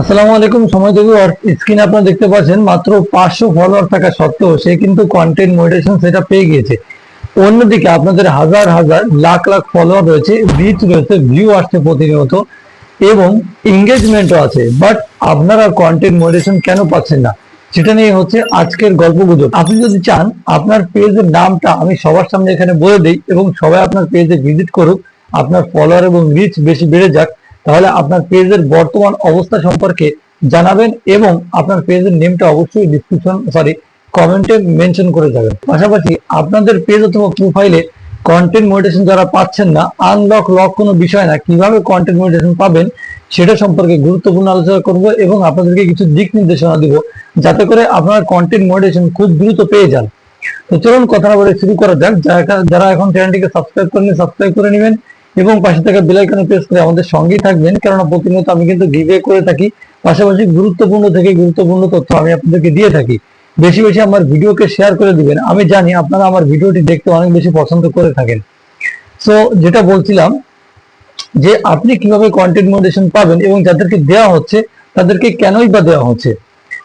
আসসালামু আলাইকুম, সময় দেবী স্ক্রিনে আপনারা দেখতে পাচ্ছেন, মাত্র পাঁচশো ফলোয়ার থাকা সত্ত্বেও সে কিন্তু কন্টেন্ট মনিটাইজেশন সেটা পেয়ে গিয়েছে। অন্যদিকে আপনাদের হাজার হাজার, লাখ লাখ ফলোয়ার রয়েছে রিচ রয়েছে ভিউ আসছে প্রতিনিয়ত, এবং এঙ্গেজমেন্টও আছে বাট আপনারা কন্টেন্ট মনিটাইজেশন কেন পাচ্ছেন না? সেটা নিয়ে হচ্ছে আজকের গল্প গুজব। আপনি যদি চান, আপনার পেজের নামটা আমি সবার সামনে এখানে বলে দিই, এবং সবাই আপনার পেজে ভিজিট করুক, আপনার ফলোয়ার এবং রিচ বেশি বেড়ে যাক তাহলে আপনার পেজের বর্তমান অবস্থা সম্পর্কে জানাবেন এবং আপনার পেজের নেমটা অবশ্যই ডিসক্রিপশন সরি কমেন্টে মেনশন করে যাবেন। পাশাপাশি আপনাদের পেজ অথবা প্রোফাইলে কন্টেন্ট মনিটেশন যারা পাচ্ছেন না আনলক লক কোনো বিষয় না, কীভাবে কন্টেন্ট মনিটেশন পাবেন সেটা সম্পর্কে গুরুত্বপূর্ণ আলোচনা করব এবং আপনাদেরকে কিছু দিক নির্দেশনা দিব যাতে করে আপনার কন্টেন্ট মনিটেশন খুব দ্রুত পেয়ে যান। তো চলুন কথা বলে শুরু করা যাক। যারা- যারা এখন চ্যানেলটিকে সাবস্ক্রাইব করেনি সাবস্ক্রাইব করে নেবেন। এবং পাশে থাকা বেল আইকনে প্রেস করে আমাদের সঙ্গেই থাকবেন। কেননা প্রতিনিয়ত আমি কিন্তু গিভে করে থাকি। পাশাপাশি গুরুত্বপূর্ণ থেকে গুরুত্বপূর্ণ তথ্য আমি আপনাদেরকে দিয়ে থাকি। বেশি বেশি আমার ভিডিওকে শেয়ার করে দিবেন। আমি জানি আপনারা আমার ভিডিওটি দেখতে অনেক বেশি পছন্দ করে থাকেন। সো যেটা বলছিলাম যে আপনি কীভাবে কন্টেন্ট মনিটেশন পাবেন এবং যাদেরকে দেওয়া হচ্ছে, তাদেরকে কেনই বা দেওয়া হচ্ছে?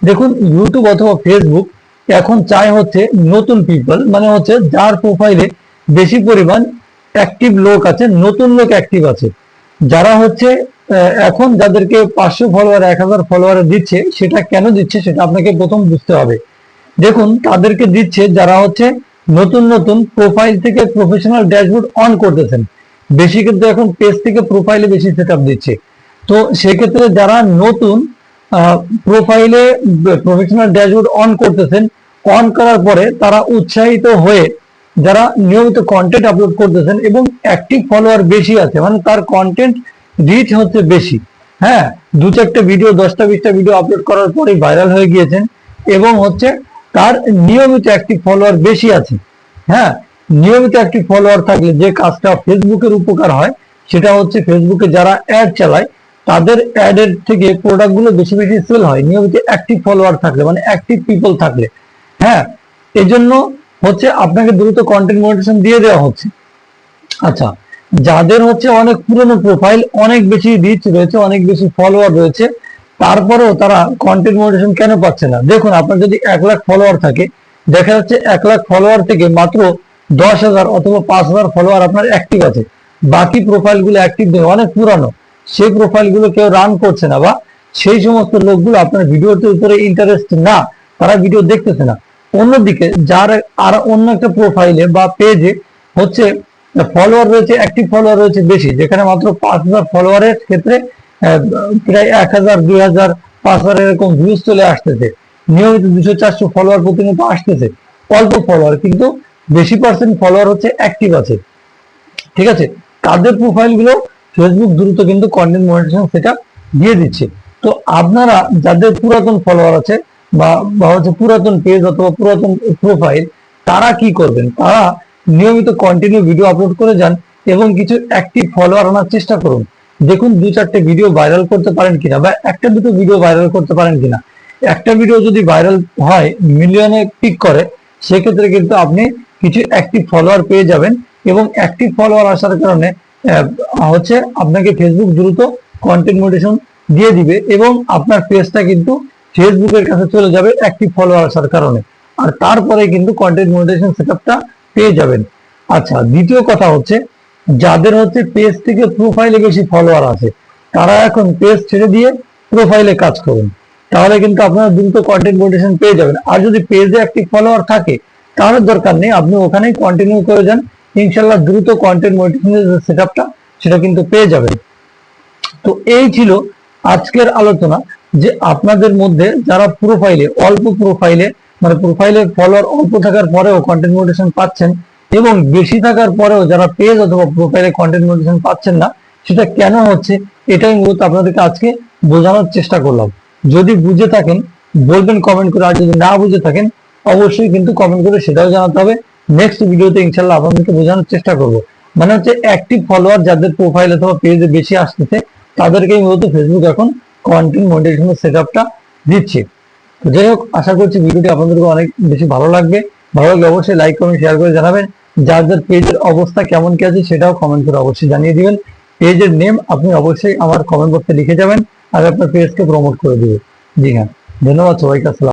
দেখুন ইউটিউব অথবা ফেসবুক এখন চাই হচ্ছে নতুন পিপল মানে হচ্ছে যার প্রোফাইলে বেশি পরিমাণ অ্যাক্টিভ লোক আছে, নতুন লোক অ্যাক্টিভ আছে। যারা হচ্ছে এখন যাদেরকে পাঁচশো ফলোয়ার এক হাজার ফলোয়ার দিচ্ছে, সেটা কেন দিচ্ছে সেটা আপনাকে প্রথম বুঝতে হবে। দেখুন, তাদেরকে দিচ্ছে যারা হচ্ছে নতুন নতুন প্রোফাইল থেকে প্রফেশনাল ড্যাশবোর্ড অন করতেছেন। বেশি কিন্তু এখন পেজ থেকে প্রোফাইলে বেশি সেট দিচ্ছে। তো সেক্ষেত্রে যারা নতুন প্রোফাইলে প্রফেশনাল ড্যাশবোর্ড অন করতেছেন অন করার পরে তারা উৎসাহিত হয়ে যারা নিয়মিত কন্টেন্ট আপলোড করতেছেন এবং অ্যাক্টিভ ফলোয়ার বেশি আছে মানে তার কন্টেন্ট রিচ হচ্ছে বেশি। হ্যাঁ দু চারটে ভিডিও দশটা বিশটা ভিডিও আপলোড করার পরে ভাইরাল হয়ে গিয়েছেন এবং হচ্ছে তার নিয়মিত অ্যাক্টিভ ফলোয়ার বেশি আছে। হ্যাঁ নিয়মিত অ্যাক্টিভ ফলোয়ার থাকলে যে কাজটা ফেসবুকের উপকার হয়, সেটা হচ্ছে ফেসবুকে যারা অ্যাড চালায়, তাদের অ্যাডের থেকে প্রোডাক্টগুলো বেশি বেশি সেল হয়। নিয়মিত অ্যাক্টিভ ফলোয়ার থাকলে মানে অ্যাক্টিভ পিপল থাকলে। হ্যাঁ এজন্য হচ্ছে আপনাকে দ্রুত কন্টেন্ট মনিটেশন দিয়ে দেওয়া হচ্ছে। আচ্ছা যাদের হচ্ছে অনেক পুরনো প্রোফাইল অনেক বেশি রিচ রয়েছে, অনেক বেশি ফলোয়ার রয়েছে, তারপরেও তারা কন্টেন্ট মনিটেশন কেন পাচ্ছে না? দেখুন, আপনার যদি এক লাখ ফলোয়ার থাকে, দেখা যাচ্ছে এক লাখ ফলোয়ার থেকে মাত্র দশ হাজার অথবা পাঁচ হাজার ফলোয়ার আপনার অ্যাক্টিভ আছে। বাকি প্রোফাইলগুলো অ্যাক্টিভ নেই, অনেক পুরানো। সেই প্রোফাইলগুলো কেউ রান করছে না বা সেই সমস্ত লোকগুলো আপনার ভিডিওতে উপরে ইন্টারেস্ট না, তারা ভিডিও দেখতেছে না। অন্যদিকে যার আর অন্য একটা প্রোফাইলে বা পেজে হচ্ছে ফলোয়ার রয়েছে অ্যাক্টিভ ফলোয়ার রয়েছে বেশি, যেখানে মাত্র পাঁচ হাজার ফলোয়ারের ক্ষেত্রে প্রায় এক হাজার, দুই হাজার, পাঁচ হাজার এরকম ভিউজ চলে আসতেছে। নিয়মিত দুশো চারশো ফলোয়ার প্রতিনিয়ত আসতেছে। অল্প ফলোয়ার কিন্তু বেশি পার্সেন্ট ফলোয়ার হচ্ছে অ্যাক্টিভ আছে। ঠিক আছে? তাদের প্রোফাইলগুলো ফেসবুক দ্রুত কিন্তু কন্টেন্ট মনিটেশন সেটা দিয়ে দিচ্ছে। তো আপনারা যাদের পুরাতন ফলোয়ার আছে বা হচ্ছে পুরাতন পেজ অথবা পুরাতন প্রোফাইল তারা কি করবেন? তারা নিয়মিত কন্টিনিউ ভিডিও আপলোড করে যান এবং কিছু অ্যাক্টিভ ফলোয়ার আনার চেষ্টা করুন। দেখুন দু চারটে ভিডিও ভাইরাল করতে পারেন কিনা বা একটা দুটো ভিডিও ভাইরাল করতে পারেন কিনা। একটা ভিডিও যদি ভাইরাল হয় মিলিয়নে পিক করে, সেক্ষেত্রে কিন্তু আপনি কিছু অ্যাক্টিভ ফলোয়ার পেয়ে যাবেন এবং অ্যাক্টিভ ফলোয়ার আসার কারণে হচ্ছে আপনাকে ফেসবুক দ্রুত কন্টেন্ট মোটিভেশন দিয়ে দিবে এবং আপনার পেজটা কিন্তু ফেসবুকের কাছে চলে যাবে অ্যাক্টিভ ফলোয়ার আসার কারণে। আর তারপরে কিন্তু কন্টেন্ট মোটিভেশন সেটআপটা পেয়ে যাবেন। আচ্ছা দ্বিতীয় কথা হচ্ছে, যাদের হচ্ছে পেজ থেকে প্রোফাইলে বেশি ফলোয়ার আছে, তারা এখন পেজ ছেড়ে দিয়ে প্রোফাইলে কাজ করুন। তাহলে কিন্তু আপনারা দ্রুত কন্টেন্ট মোটিভেশন পেয়ে যাবেন। আর যদি পেজে একটি ফলোয়ার থাকে, তাহলে দরকার নেই, আপনি ওখানেই কন্টিনিউ করে যান। ইনশাল্লাহ দ্রুত কন্টেন্ট মোটিভেশনের সেটআপটা সেটা কিন্তু পেয়ে যাবেন। তো এই ছিল আজকের আলোচনা। যে আপনাদের মধ্যে যারা প্রোফাইলে অল্প প্রোফাইলে মানে প্রোফাইলে ফলোয়ার অল্প থাকার পরেও কন্টেন্ট মোটিভেশন পাচ্ছেন এবং বেশি থাকার পরেও যারা পেজ অথবা প্রোফাইলে কন্টেন্ট মোটিভেশন পাচ্ছেন না, সেটা কেন হচ্ছে, এটাই মূলত আপনাদেরকে আজকে বোঝানোর চেষ্টা করলাম। যদি বুঝে থাকেন, বলবেন কমেন্ট করে, আর যদি না বুঝে থাকেন, অবশ্যই কিন্তু কমেন্ট করে সেটাও জানাতে হবে। নেক্সট ভিডিওতে ইনশাল্লাহ আপনাদেরকে বোঝানোর চেষ্টা করব। মানে হচ্ছে অ্যাক্টিভ ফলোয়ার যাদের প্রোফাইল অথবা পেজে বেশি আসতেছে, তাদেরকেই মূলত ফেসবুক এখন কন্টেন্ট সেট আপটা দিচ্ছে। তো যাই হোক, আশা করছি ভিডিওটি আপনাদেরকে অনেক বেশি ভালো লাগবে। ভালো লাগলে অবশ্যই লাইক কমেন্ট শেয়ার করে জানাবেন। যার যার পেজের অবস্থা কেমন কি আছে সেটাও কমেন্ট করে অবশ্যই জানিয়ে দিবেন। পেজের নেম আপনি অবশ্যই আমার কমেন্ট বক্সে লিখে যাবেন, আর আপনার পেজকে প্রমোট করে দিবে জি হ্যাঁ ধন্যবাদ সবাইকে, আসসালাম